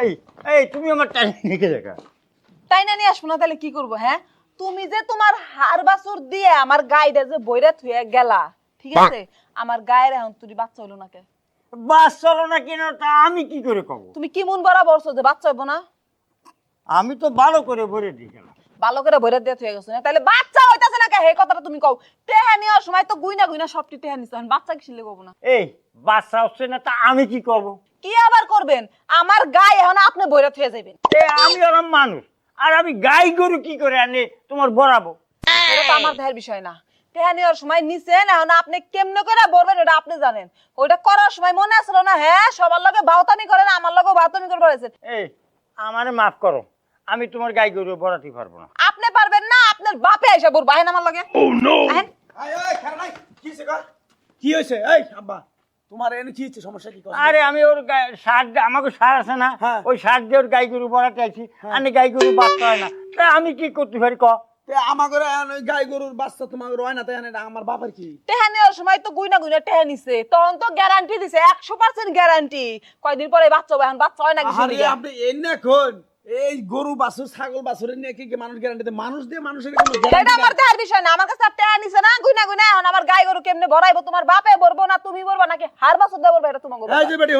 এই এই তুমি আমার টাইম নিকে দেখা তাই না নিয়ে আসব না? তাহলে কি করব হ্যাঁ? তুমি যে তোমার হার বাছুর দিয়ে আমার গাইডে যে বইরা থুয়ে গেলা ঠিক আছে? আমার গায়ের এখন তুই বাচ্চা না কে বাস চলো না কেন? তা আমি কি করে কব? তুমি কি মন বরাবর বলছো যে বাচ্চা হইবো না? আমি তো ভালো করে ভরে গেলাম। ভালো করে বইরা দিয়ে থুয়ে গেছো না? তাহলে বাচ্চা হইতাছে না কে হে কথাটা তুমি কও। টেহা নেওয়ার সময় তো গুইনা গুইনা সবটি টেহা নিছো বাচ্চা কি শিলে কব না? এই বাচ্চা হচ্ছে না তা আমি কি করব? কি আবার করবেন? আমার গায়ে এখন আপনি বইরা থুয়ে যাবেন। এ আমি ওরম মানুষ। আর আমি গাই গরু কি করে আনে? তোমার বরাবো এটা তো আমার দেহের বিষয় না। টেহা নেওয়ার সময় নিছেন এখন আপনি কেমনে করে বলবেন ওটা আপনি জানেন। ওইটা করার সময় মনে আসলো না হ্যাঁ সবার লগে বাউতামি করেন আমার লগে বাউতামি করে বলেছেন। এই আমারে মাফ করো আমি তোমার গাই গরু বড়াতে পারব না। আপনি পারবেন না আপনার বাপে এসে বলব আহেন আমার লগে। আহেন। এই, এই, খারা নাই। কি হয়েছে কি হয়েছে এই আব্বা তোমার এনে কি হচ্ছে? সমস্যা কি? আরে আমি ওর সার আমাকে সার আছে না। হ্যাঁ। ওই সার দিয়ে ওর গাই গরু বড়াতে আছি আমি গাই গরু বাচ্চা হয় না। তা আমি কি করতে পারি ক? তে আমার ঘরে এখন ওই গাই গরুর বাচ্চা তোমার রয় না তাই আমার বাবার কি? টেহা নেওয়ার সময় তো গুইনা গুইনা টেহা নিছে। তখন তো গ্যারান্টি দিছে একশো পার্সেন্ট গ্যারান্টি কয়দিন পরে বাচ্চা হবে এখন বাচ্চা হয় না কিছু আপনি এনে কোন? এই গরু বাছুর ছাগল বাছুর নিয়ে কি মানুষ গ্যারান্টি দেয় মানুষ দিয়ে মানুষের কোনো এটা আমার। দেহার বিষয় না। আমার কাছে নিছে না গুইনা গুইনা এখন আমার গাই গরু কেমনে ভরাইবো তোমার বাপে বলব না তুমি বলবা নাকি হার বাছুর এটা তোমার এই যে বেটি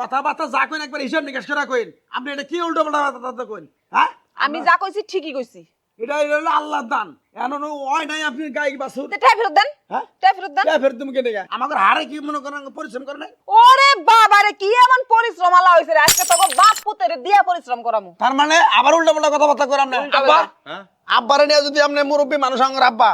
কথাবার্তা যা কইন একবার হিসাব নিকাশ করা কইন। আপনি এটা কি উল্টো পাল্টা কথা কইন হ্যাঁ? আমি যা কইছি ঠিকই কইছি। এটা হলো আল্লাহর দান। এখন ওই নাই আপনি গাই বাছুর তো টেহা ফেরত দেন হ্যাঁ? টেহা ফেরত দেন। কে ফের তুমি কেটে গা? আমাদের হারে কি মনে করেন পরিশ্রম করে নাই ওরে বাবা রে কি এমন পরিশ্রম আলা হইছে রে? আজকে তোকে বাপ পুতেরে দিয়া পরিশ্রম করামু। তার মানে আবার উল্টা পাল্টা কথাবার্তা করে আপনি উল্টা আব্বা পাল্টা। আব্বারে নিয়ে যদি আপনি মুরব্বী মানুষ আমার আব্বা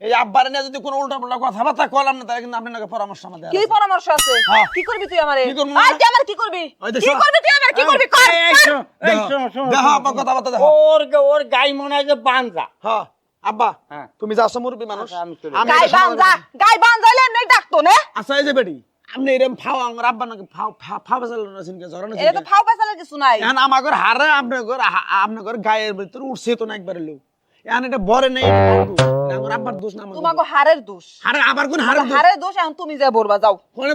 এই আব্বারে নিয়ে যদি কোনো উল্টা পাল্টা কথাবার্তা করলাম না তাহলে কিন্তু আপনার পরামর্শ আমাদের কি পরামর্শ আছে? হ্যাঁ। কি করবি তুই আমারে? কি করব আই মানে? আমার কি করবি? কি করবি তুই আমার কি করবি? কর দেখো আব্বা। কথাবার্তা দেখো। ওর গে- ওর গাই মনে হয় যে বানজা হ্যাঁ আব্বা হ্যাঁ। তুমি যাচ্ছ মুরব্বী মানুষ। আচ্ছা, আমি গাই বানজা। গাই বানজাইলে এমনি ডাকতো না? আচ্ছা এই যে বেটি আপনি এরকম ফাও আমার আব্বা নাকি ফাও ফা- ফা বেসাল না সিনকে জরানো এটা তো ফাও পেছালের কিছু নাই। এখন আমার ঘর হারে আপনার ঘর আপনার ঘর গায়ের ভিতরে উঠছে তো না একবারে লোক। এখন এটা বরে নেই এটা কার দোষ? এটা আমার আব্বার দোষ না তোমাকে হারের দোষ। হারে আবার কোন হারে হারের দোষ এখন তুমি যা বলবা যাও। কোনে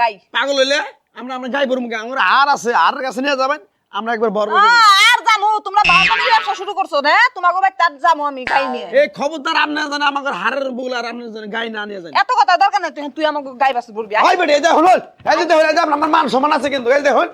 গাই। পাগল হইলে আমরা আমরা গাই পড়মু আমার আর আছে আর কাছে নিয়ে যাবেন আমরা একবার বড় আর জামু তোমরা বালকানি ব্যবসা শুরু করছ না? তোমাকে ভাই তার জামু আমি গাই নিয়ে। এই খবরদার আপনি জানেন আমার হারের বউল আর আপনি জানেন গাই না নিয়ে যান। এত কথা দরকার নাই তুই আমাকে গাই বাসে বলবি আয়। ভাই এই দেখুন এই যে দেখুন এই যে আপনার মান সমান আছে কিন্তু এই দেখুন।